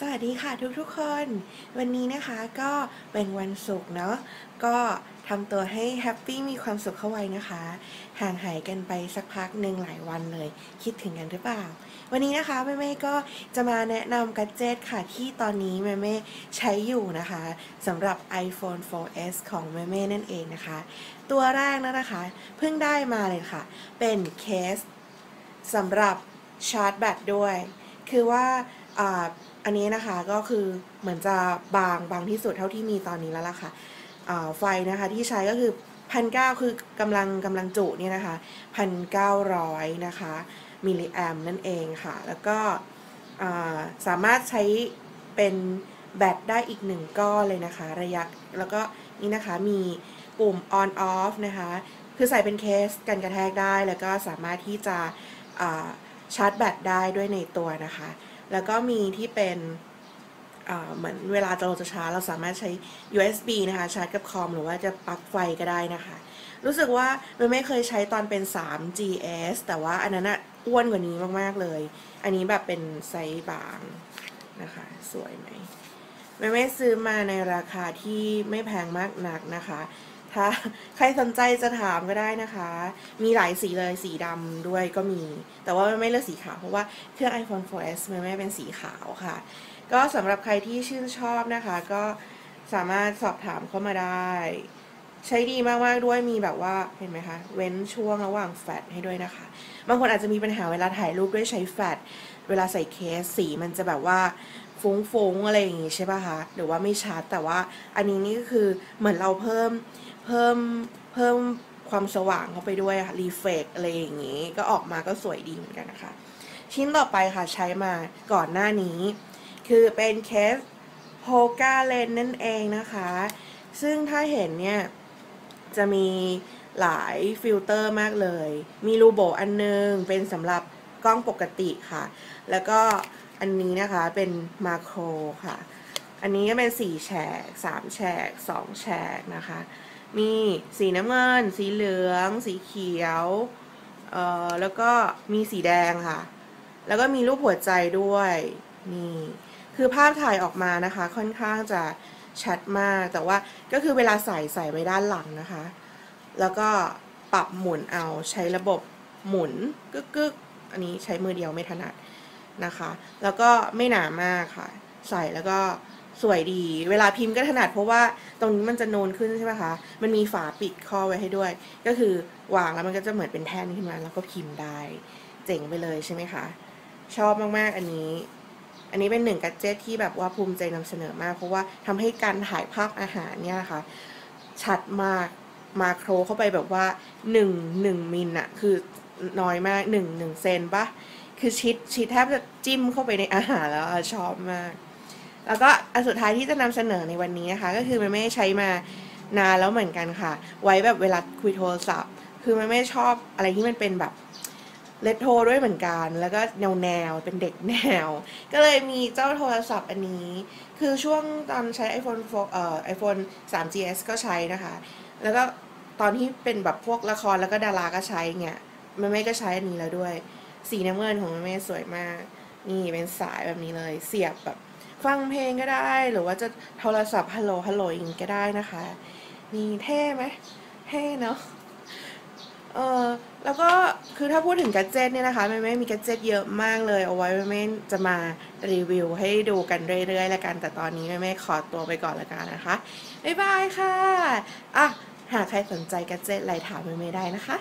สวัสดีค่ะทุกๆคน วันนี้นะคะก็เป็นวันศุกร์เนาะก็ทำตัวให้แฮปปี้มีความสุขเข้าไว้นะคะ ห่างหายกันไปสักพักหนึ่งหลายวันเลย คิดถึงกันหรือเปล่า วันนี้นะคะแม่เม่ก็จะมาแนะนำกัจเจตค่ะที่ตอนนี้แม่เม่ใช้อยู่นะคะสำหรับ iPhone 4S ของแม่เม่นั่นเองนะคะ ตัวแรกนะนะคะ เพิ่งได้มาเลยค่ะ เป็นเคสสำหรับชาร์จแบตด้วย คือว่า อันนี้นะคะก็คือเหมือนจะบางบางที่สุดเท่าที่มีตอนนี้แล้วล่ะค่ะอ่าไฟนะคะที่ใช้ก็คือพันเก้าคือกำลังกำลังจุเนี่ยนะคะพันเก้าร้อยนะคะมิลลิแอมนั่นเองค่ะ แล้วก็สามารถใช้เป็นแบตได้อีกหนึ่งก้อนเลยนะคะ ระยะแล้วก็นี่นะคะมีปุ่ม on off นะคะ คือใส่เป็นเคสกันกระแทกได้ แล้วก็สามารถที่จะชาร์จแบตได้ด้วยในตัวนะคะ แล้วก็มีที่เป็นเหมือนเวลาเราจะชาร์จเราสามารถใช้ USB นะคะชาร์จกับคอมหรือว่าจะปลั๊กไฟก็ได้นะคะ รู้สึกว่ามันไม่เคยใช้ตอนเป็น 3GS แต่ว่าอันนั้นอะอ้วนกว่านี้มาก ๆ เลย อันนี้แบบเป็นไซส์บางนะคะ สวยไหมไม่ไม่ซื้อมาในราคาที่ไม่แพงมากนักนะคะ ถ้าใครสนใจจะถามก็ได้นะคะ มีหลายสีเลยสีดำด้วยก็มี แต่ว่าไม่เลือกสีขาวเพราะว่าเครื่อง iPhone 4S มันไม่เป็นสีขาวค่ะ ก็สำหรับใครที่ชื่นชอบนะคะ ก็สามารถสอบถามเข้ามาได้ ใช้ดีมากๆด้วยมีแบบว่าเห็นไหมคะ เว้นช่วงระหว่างแฟลชให้ด้วยนะคะ บางคนอาจจะมีปัญหาเวลาถ่ายรูปด้วยใช้แฟลชเวลาใส่เคสสีมันจะแบบว่าฟุ้งๆอะไรอย่างงี้ใช่ป่ะคะหรือว่าไม่ชัดแต่ว่าอันนี้นี่ก็คือเหมือนเราเพิ่มเพิ่มเพิ่มความสว่างเข้าไปด้วยค่ะรีเฟกอะไรอย่างงี้ ก็ออกมาก็สวยดีเหมือนกันนะคะ ชิ้นต่อไปค่ะใช้มาก่อนหน้านี้ คือเป็นเคสโฮกาเลนนั่นเองนะคะ ซึ่งถ้าเห็นเนี่ย จะมีหลายฟิลเตอร์มากเลย มีรูโบอันนึงเป็นสำหรับกล้องปกติค่ะ แล้วก็อันนี้นะคะเป็นมาโครค่ะ อันนี้ก็เป็น4แฉก3แฉก2แฉกนะคะ มีสีน้ำเงิน สีเหลือง สีเขียวเอ่อแล้วก็มีสีแดงค่ะ แล้วก็มีรูปหัวใจด้วย นี่ คือภาพถ่ายออกมานะคะ ค่อนข้างจะ ชัดมากแต่ว่าก็คือเวลาใส่ใส่ไว้ด้านหลังนะคะ แล้วก็ปรับหมุนเอาใช้ระบบหมุนกึกกึกอันนี้ใช้มือเดียวไม่ถนัดนะคะ แล้วก็ไม่หนามากค่ะ ใส่แล้วก็สวยดี เวลาพิมพ์ก็ถนัดเพราะว่าตรงนี้มันจะโนนขึ้นใช่ไหมคะ มันมีฝาปิดข้อไว้ให้ด้วย ก็คือวางแล้วมันก็จะเหมือนเป็นแท่นขึ้นมา แล้วก็พิมพ์ได้ เจ๋งไปเลยใช่ไหมคะ ชอบมากๆอันนี้ อันนี้เป็นหนึ่งกัจเจตที่แบบว่าภูมิใจนำเสนอมาก เพราะว่าทำให้การถ่ายภาพอาหารเนี่ยค่ะ ชัดมากมาโครเข้าไปแบบว่าหนึ่งหนึ่งมิลอะคือน้อยมากหนึ่งหนึ่งเซนปะคือชิดชิดแทบจะจิ้มเข้าไปในอาหารแล้วชอบมาก แล้วก็อันสุดท้ายที่จะนำเสนอในวันนี้นะคะ ก็คือมันไม่ใช้มานานแล้วเหมือนกันค่ะ ไว้แบบเวลาคุยโทรศัพท์ คือมันไม่ชอบอะไรที่มันเป็นแบบ เลตโทรด้วยเหมือนกัน แล้วก็แนวแนวเป็นเด็กแนว ก็เลยมีเจ้าโทรศัพท์อันนี้ คือช่วงตอนใช้ iPhone 4เอ่อ iPhone 3GS ก็ใช้นะคะ แล้วก็ตอนที่เป็นแบบพวกละครแล้วก็ดาราก็ใช้เงี้ยแม่เม่ก็ใช้อันนี้แล้วด้วย สีน้ำเงินของแม่เม่สวยมาก นี่เป็นสายแบบนี้เลย เสียบแบบฟังเพลงก็ได้ หรือว่าจะโทรศัพท์ฮัลโหลฮัลโหลอย่างนี้ก็ได้นะคะ นี่เท่ไหมเท่เนาะเออ แล้วก็คือถ้าพูดถึงกัจเจตเนี่ยนะคะแม่แม่มีกัจเจตเยอะมากเลยเอาไว้แม่แม่จะมารีวิวให้ดูกันเรื่อยๆแล้วกันแต่ตอนนี้แม่แม่ขอตัวไปก่อนแล้วกันนะคะบ๊ายบายค่ะอะหากใครสนใจกัจเจตอะไรถามแม่แม่ได้นะคะ